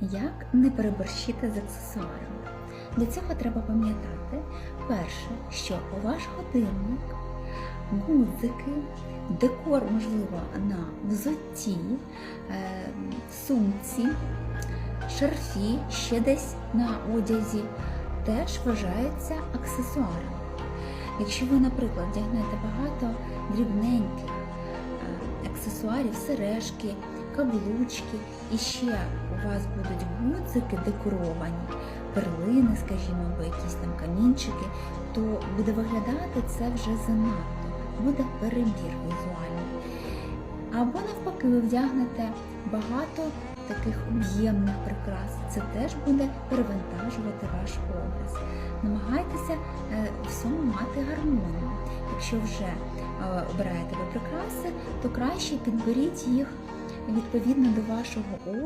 Як не переборщити з аксесуарами? Для цього треба пам'ятати, перше, що ваш годинник, гудзики, декор, можливо, на взутті, е, сумці, шарфі, ще десь на одязі, теж вважаються аксесуарами. Якщо ви, наприклад, вдягнете багато дрібненьких е, аксесуарів, сережки, каблучки, і ще у вас будуть гудзики декоровані, перлини, скажімо, або якісь там камінчики, то буде виглядати це вже занадто, буде перебір візуальний. Або навпаки, ви вдягнете багато таких об'ємних прикрас. Це теж буде перевантажувати ваш образ. Намагайтеся е, у всьому мати гармонію. Якщо вже е, обираєте ви прикраси, то краще підберіть їх відповідно до вашого образу.